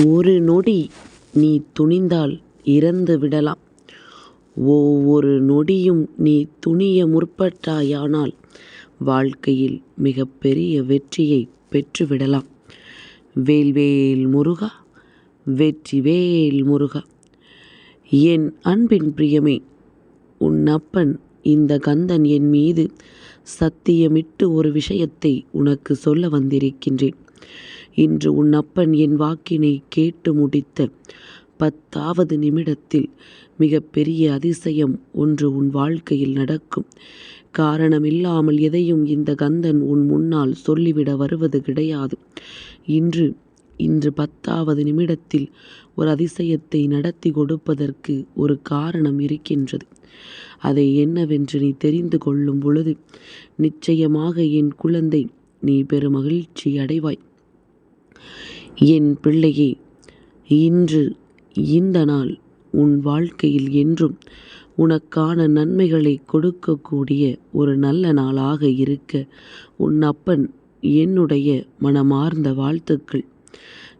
ஒரு நொடி நீ துணிந்தால் இறந்து விடலாம். ஒவ்வொரு நொடியும் நீ துணிய முற்பட்டாயானால் வாழ்க்கையில் மிகப்பெரிய வெற்றியை பெற்றுவிடலாம் வேல்வேல் முருகா வெற்றி வேல் முருகா! என் அன்பின் பிரியமே உன் அப்பன் இந்த கந்தன் என் மீது சத்தியமிட்டு ஒரு விஷயத்தை உனக்கு சொல்ல வந்திருக்கின்றேன். இன்று உன் அப்பன் என் வாக்கினை கேட்டு முடித்த பத்தாவது நிமிடத்தில் மிக பெரிய அதிசயம் ஒன்று உன் வாழ்க்கையில் நடக்கும். காரணமில்லாமல் எதையும் இந்த கந்தன் உன் முன்னால் சொல்லிவிட வருவது கிடையாது. இன்று இன்று பத்தாவது நிமிடத்தில் ஒரு அதிசயத்தை நடத்தி கொடுப்பதற்கு ஒரு காரணம் இருக்கின்றது. அதை என்னவென்று நீ தெரிந்து கொள்ளும் பொழுது நிச்சயமாக என் குழந்தை நீ பெருமகிழ்ச்சி அடைவாய். என் பிள்ளையே இன்று இந்த நாள் உன் வாழ்க்கையில் என்றும் உனக்கான நன்மைகளை கொடுக்கக்கூடிய ஒரு நல்ல நாளாக இருக்க உன் அப்பன் என்னுடைய மனமார்ந்த வாழ்த்துக்கள்.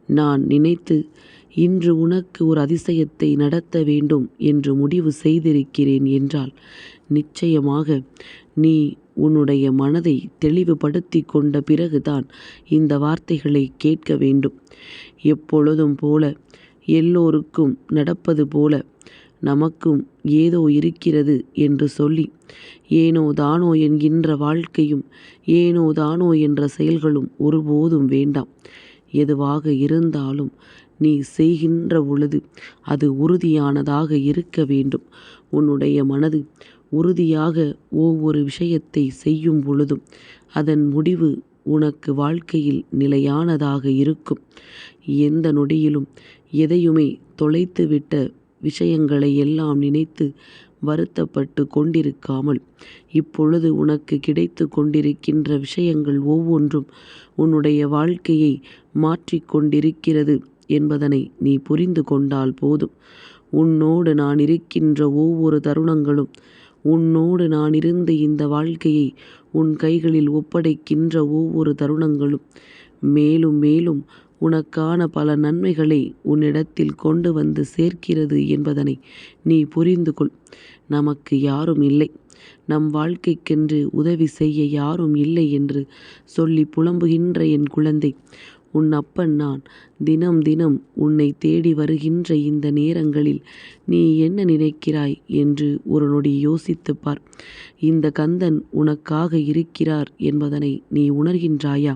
நான் நினைத்து இன்று உனக்கு ஒரு அதிசயத்தை நடத்த வேண்டும் என்று முடிவு செய்திருக்கிறேன் என்றால் நிச்சயமாக நீ உன்னுடைய மனதை தெளிவுபடுத்தி கொண்ட பிறகுதான் இந்த வார்த்தைகளை கேட்க வேண்டும். எப்பொழுதும் போல எல்லோருக்கும் நடப்பது போல நமக்கும் ஏதோ இருக்கிறது என்று சொல்லி ஏனோ தானோ என்கின்ற வாழ்க்கையும் ஏனோ தானோ என்ற செயல்களும் ஒருபோதும் வேண்டாம். எதுவாக இருந்தாலும் நீ செய்கின்ற பொழுது அது உறுதியானதாக இருக்க வேண்டும். உன்னுடைய மனது உறுதியாக ஒவ்வொரு விஷயத்தை செய்யும் பொழுதும் அதன் முடிவு உனக்கு வாழ்க்கையில் நிலையானதாக இருக்கும். எந்த நொடியிலும் எதையுமே தொலைத்துவிட்ட விஷயங்களை எல்லாம் நினைத்து வருத்தப்பட்டுக் கொண்டிருக்காமல் இப்பொழுது உனக்கு கிடைத்துக் கொண்டிருக்கின்ற விஷயங்கள் ஒவ்வொன்றும் உன்னுடைய வாழ்க்கையை மாற்றிக்கொண்டிருக்கிறது என்பதனை நீ புரிந்து கொண்டால் போதும். உன்னோடு நான் இருக்கின்ற ஒவ்வொரு தருணங்களும் உன்னோடு நான் இருந்து இந்த வாழ்க்கையை உன் கைகளில் ஒப்படைக்கின்ற ஒவ்வொரு தருணங்களும் மேலும் மேலும் உனக்கான பல நன்மைகளை உன்னிடத்தில் கொண்டு வந்து சேர்க்கிறது என்பதனை நீ புரிந்து கொள். நமக்கு யாரும் இல்லை. நம் வாழ்க்கைக்கென்று உதவி செய்ய யாரும் இல்லை என்று சொல்லி புலம்புகின்ற என் குழந்தை உன் அப்பன் நான் தினம் தினம் உன்னை தேடி வருகின்ற இந்த நேரங்களில் நீ என்ன நினைக்கிறாய் என்று ஒரு நொடி யோசித்துப் பார். இந்த கந்தன் உனக்காக இருக்கிறார் என்பதனை நீ உணர்கின்றாயா?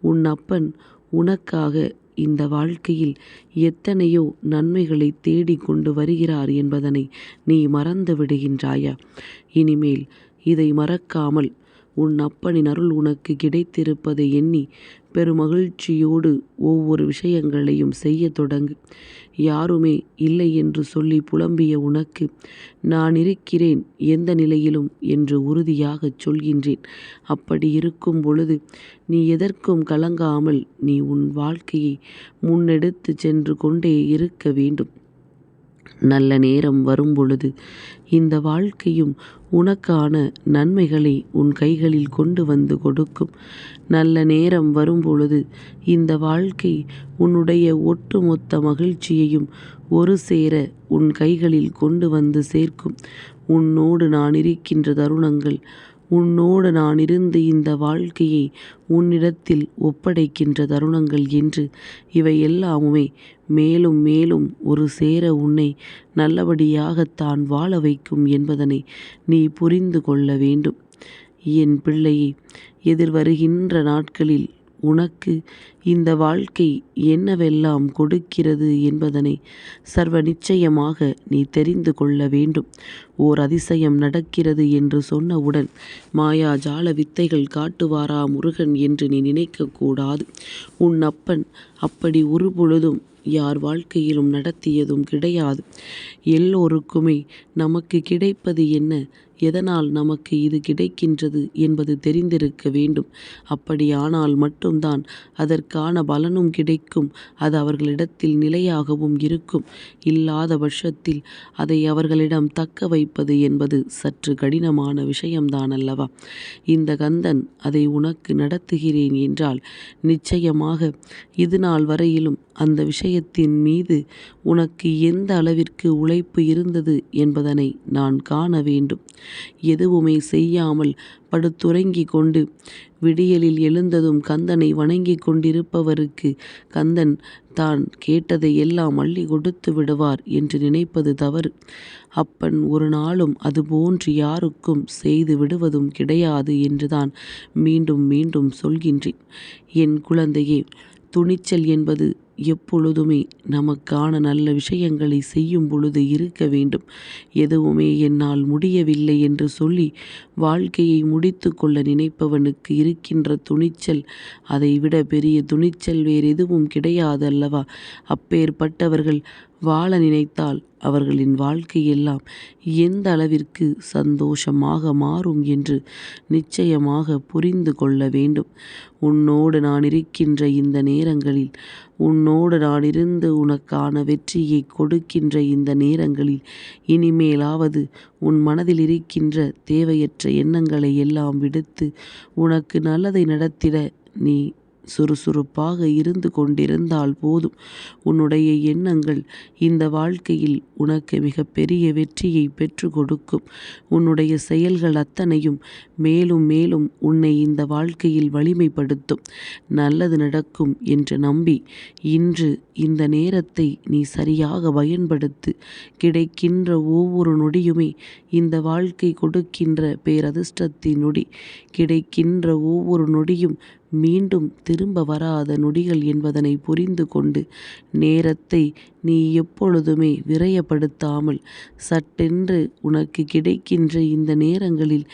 உன் அப்பன் உனக்காக இந்த வாழ்க்கையில் எத்தனையோ நன்மைகளை தேடிக் கொண்டு வருகிறார் என்பதனை நீ மறந்து விடுகின்றாயா? இனிமேல் இதை மறக்காமல் உன் அப்பனின் அருள் உனக்கு கிடைத்திருப்பதை எண்ணி பெருமகிழ்ச்சியோடு ஒவ்வொரு விஷயங்களையும் செய்யத் தொடங்கு. யாருமே இல்லை என்று சொல்லிப் புலம்பிய உனக்கு நான் இருக்கிறேன் எந்த நிலையிலும் என்று உறுதியாகச் சொல்கின்றேன். அப்படி இருக்கும் பொழுது நீ எதற்கும் கலங்காமல் நீ உன் வாழ்க்கையை முன்னெடுத்துச் சென்று கொண்டே இருக்க வேண்டும். நல்ல நேரம் வரும்பொழுது இந்த வாழ்க்கையும் உனக்கான நன்மைகளை உன் கைகளில் கொண்டு வந்து கொடுக்கும். நல்ல நேரம் வரும்பொழுது இந்த வாழ்க்கை உன்னுடைய ஒட்டுமொத்த மகிழ்ச்சியையும் ஒரு சேர உன் கைகளில் கொண்டு வந்து சேர்க்கும். உன்னோடு நான் இருக்கின்ற தருணங்கள் உன்னோடு நான் இருந்து இந்த வாழ்க்கையை உன்னிடத்தில் ஒப்படைக்கின்ற தருணங்கள் என்று இவையெல்லாமுமே மேலும் மேலும் ஒரு சேர உன்னை நல்லபடியாகத்தான் வாழ வைக்கும் என்பதனை நீ புரிந்து கொள்ள வேண்டும். என் பிள்ளையே எதிர்வருகின்ற நாட்களில் உனக்கு இந்த வாழ்க்கை என்னவெல்லாம் கொடுக்கிறது என்பதனை சர்வ நிச்சயமாக நீ தெரிந்து கொள்ள வேண்டும். ஓர் அதிசயம் நடக்கிறது என்று சொன்னவுடன் மாயாஜால வித்தைகள் காட்டுவாரா முருகன் என்று நீ நினைக்கக்கூடாது உன் அப்பன் அப்படி ஒருபொழுதும் யார் வாழ்க்கையிலும் நடத்தியதும் கிடையாது. எல்லோருக்குமே நமக்கு கிடைப்பது என்ன? எதனால் நமக்கு இது கிடைக்கின்றது என்பது தெரிந்திருக்க வேண்டும். அப்படியானால் மட்டும்தான் அதற்கான பலனும் கிடைக்கும். அது அவர்களிடத்தில் நிலையாகவும் இருக்கும். இல்லாத பட்சத்தில் அதை அவர்களிடம் தக்க வைப்பது என்பது சற்று கடினமான விஷயம்தான் அல்லவா? இந்த கந்தன் அதை உனக்கு நடத்துகிறேன் என்றால் நிச்சயமாக இதுநாள் வரையிலும் அந்த விஷயத்தின் மீது உனக்கு எந்த அளவிற்கு உழைப்பு இருந்தது என்பதனை நான் காண வேண்டும். எதுவுமே செய்யாமல் படுத்துறங்கிக் கொண்டு விடியலில் எழுந்ததும் கந்தனை வணங்கிக் கொண்டிருப்பவருக்கு கந்தன் தான் கேட்டதை எல்லாம் அள்ளி கொடுத்து விடுவார் என்று நினைப்பது தவறு. அப்பன் ஒரு நாளும் அதுபோன்று யாருக்கும் செய்து விடுவதும் கிடையாது என்றுதான் மீண்டும் மீண்டும் சொல்கின்றேன். என் குழந்தையே துணிச்சல் என்பது எப்பொழுதுமே நமக்கான நல்ல விஷயங்களை செய்யும் பொழுது இருக்க வேண்டும். எதுவுமே என்னால் முடியவில்லை என்று சொல்லி வாழ்க்கையை முடித்து கொள்ள நினைப்பவனுக்கு இருக்கின்ற துணிச்சல் அதைவிட பெரிய துணிச்சல் வேறு எதுவும் கிடையாது அல்லவா அப்பேற்பட்டவர்கள் வாழ நினைத்தால் அவர்களின் வாழ்க்கையெல்லாம் எந்த அளவிற்கு சந்தோஷமாக மாறும் என்று நிச்சயமாக புரிந்து கொள்ள வேண்டும். உன்னோடு நான் இருக்கின்ற இந்த நேரங்களில் உன்னோடு நான் இருந்து உனக்கான வெற்றியை கொடுக்கின்ற இந்த நேரங்களில் இனிமேலாவது உன் மனதில் இருக்கின்ற தேவையற்ற எண்ணங்களை எல்லாம் விடுத்து உனக்கு நல்லதை நடத்திட நீ சுறுசுறுப்பாக இருந்து கொண்டிருந்தால் போதும். உன்னுடைய எண்ணங்கள் இந்த வாழ்க்கையில் உனக்கு மிகப்பெரிய வெற்றியை பெற்று கொடுக்கும். உன்னுடைய செயல்கள் அத்தனையும் மேலும் மேலும் உன்னை இந்த வாழ்க்கையில் வலிமைப்படுத்தும். நல்லது நடக்கும் என்று நம்பி இன்று இந்த நேரத்தை நீ சரியாக பயன்படுத்து. கிடைக்கின்ற ஒவ்வொரு நொடியுமே இந்த வாழ்க்கை கொடுக்கின்ற பேரதிர்ஷ்டத்தின் நொடி. கிடைக்கின்ற ஒவ்வொரு நொடியும் மீண்டும் திரும்ப வராத நொடிகள் என்பதனை புரிந்து கொண்டு நேரத்தை நீ எப்பொழுதுமே விரயப்படுத்தாமல் சட்டென்று உனக்கு கிடைக்கின்ற இந்த நேரங்களில்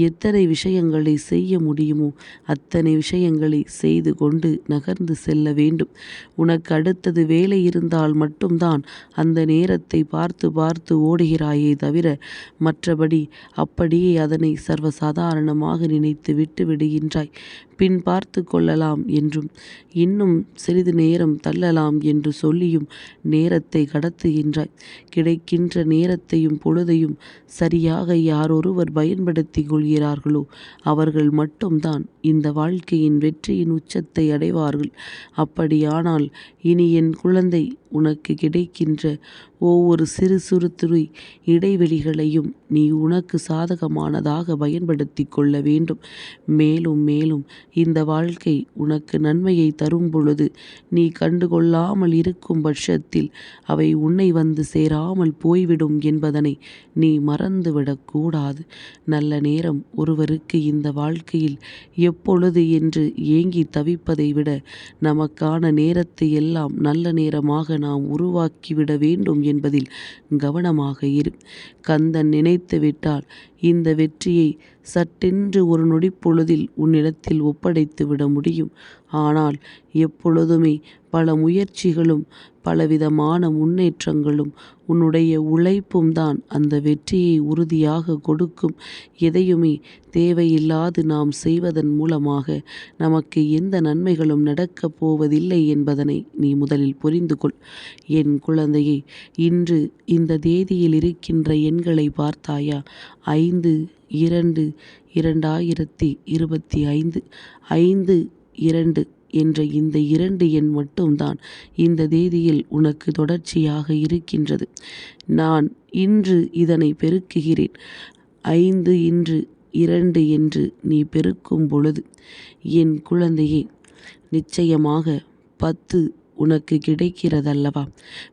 எத்தனை விஷயங்களை செய்ய முடியுமோ அத்தனை விஷயங்களை செய்து கொண்டு நகர்ந்து செல்ல வேண்டும். உனக்கு அடுத்தது வேலை இருந்தால் மட்டும்தான் அந்த நேரத்தை பார்த்து பார்த்து ஓடுகிறாயே தவிர மற்றபடி அப்படியே அதனை சர்வசாதாரணமாக நினைத்து விட்டு விடுகின்றாய். பின்பார் பார்த்து கொள்ளலாம் என்றும் இன்னும் சிறிது நேரம் தள்ளலாம் என்று சொல்லியும் நேரத்தை கடத்துகின்றாய் கிடைக்கின்ற நேரத்தையும் பொழுதையும் சரியாக யாரொருவர் பயன்படுத்தி கொள்கிறார்களோ அவர்கள் மட்டும்தான் இந்த வாழ்க்கையின் வெற்றியின் உச்சத்தை அடைவார்கள். அப்படியானால் இனி என் குழந்தை உனக்கு கிடைக்கின்ற ஒவ்வொரு சிறு சிறு துறை இடைவெளிகளையும் நீ உனக்கு சாதகமானதாக பயன்படுத்தி கொள்ள வேண்டும். மேலும் மேலும் இந்த வாழ்க்கை உனக்கு நன்மையை தரும் பொழுது நீ கண்டுகொள்ளாமல் இருக்கும் பட்சத்தில் அவை உன்னை வந்து சேராமல் போய்விடும் என்பதனை நீ மறந்துவிடக்கூடாது நல்ல நேரம் ஒருவருக்கு இந்த வாழ்க்கையில் எப்பொழுது என்று ஏங்கி தவிப்பதை விட நமக்கான நேரத்தை எல்லாம் நல்ல நேரமாக நாம் உருவாக்கிவிட வேண்டும் என்பதில் கவனமாக இரு. கந்தன் நினைத்து விட்டால் இந்த வெற்றியை சட்டென்று ஒரு நொடிப்பொழுதில் உன்னிடத்தில் ஒப்படைத்து விட முடியும். ஆனால் எப்பொழுதுமே பல முயற்சிகளும் பலவிதமான முன்னேற்றங்களும் உன்னுடைய உழைப்பும் தான் அந்த வெற்றியை உறுதியாக கொடுக்கும். எதையுமே தேவையில்லாது நாம் செய்வதன் மூலமாக நமக்கு எந்த நன்மைகளும் நடக்கப் போவதில்லை என்பதனை நீ முதலில் புரிந்து கொள். என் குழந்தையை இன்று இந்த தேதியில் இருக்கின்ற எண்களை பார்த்தாயா? ஐந்து இரண்டு இரண்டாயிரத்தி இருபத்தி ஐந்து ஐந்து இரண்டு என்ற இந்த இரண்டு எண் மட்டும்தான் இந்த தேதியில் உனக்கு தொடர்ச்சியாக இருக்கின்றது. நான் இன்று இதனை பெருக்குகிறேன். ஐந்து இன்று இரண்டு என்று நீ பெருக்கும் பொழுது என் குழந்தையே நிச்சயமாக பத்து உனக்கு கிடைக்கிறதல்லவா?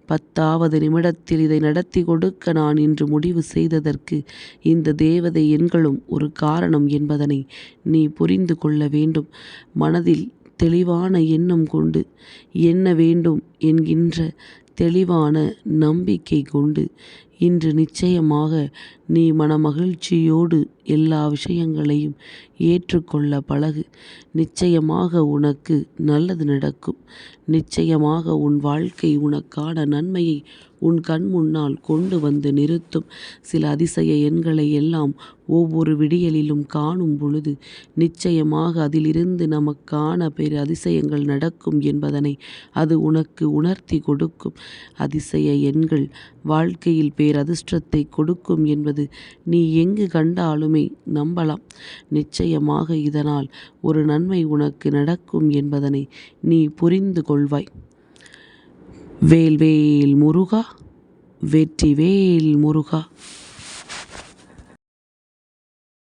பத்தாவது நிமிடத்தில் இதை நடத்தி கொடுக்க நான் இன்று முடிவு செய்ததற்கு இந்த தேவதை எண்களும் ஒரு காரணம் என்பதனை நீ புரிந்து கொள்ள வேண்டும். மனதில் தெளிவான எண்ணம் கொண்டு என்ன வேண்டும் என்கின்ற தெளிவான நம்பிக்கை கொண்டு இன்று நிச்சயமாக நீ மனமகிழ்ச்சியோடு எல்லா விஷயங்களையும் ஏற்றுக்கொள்ள பழகு. நிச்சயமாக உனக்கு நல்லது நடக்கும். நிச்சயமாக உன் வாழ்க்கை உனக்கான நன்மையை உன் கண் முன்னால் கொண்டு வந்து நிறுத்தும். சில அதிசய எண்களை எல்லாம் ஒவ்வொரு விடியலிலும் காணும் பொழுது நிச்சயமாக அதிலிருந்து நமக்கான பெரு அதிசயங்கள் நடக்கும் என்பதனை அது உனக்கு உணர்த்தி கொடுக்கும். அதிசய எண்கள் வாழ்க்கையில் பேரதிர்ஷ்டத்தை கொடுக்கும் என்பது நீ எங்கு கண்டாலுமே நம்பலாம். நிச்சயமாக இதனால் ஒரு நன்மை உனக்கு நடக்கும் என்பதனை நீ புரிந்து கொள்வாய். வேல்வேல் முருகா வெற்றிவேல் முருகா.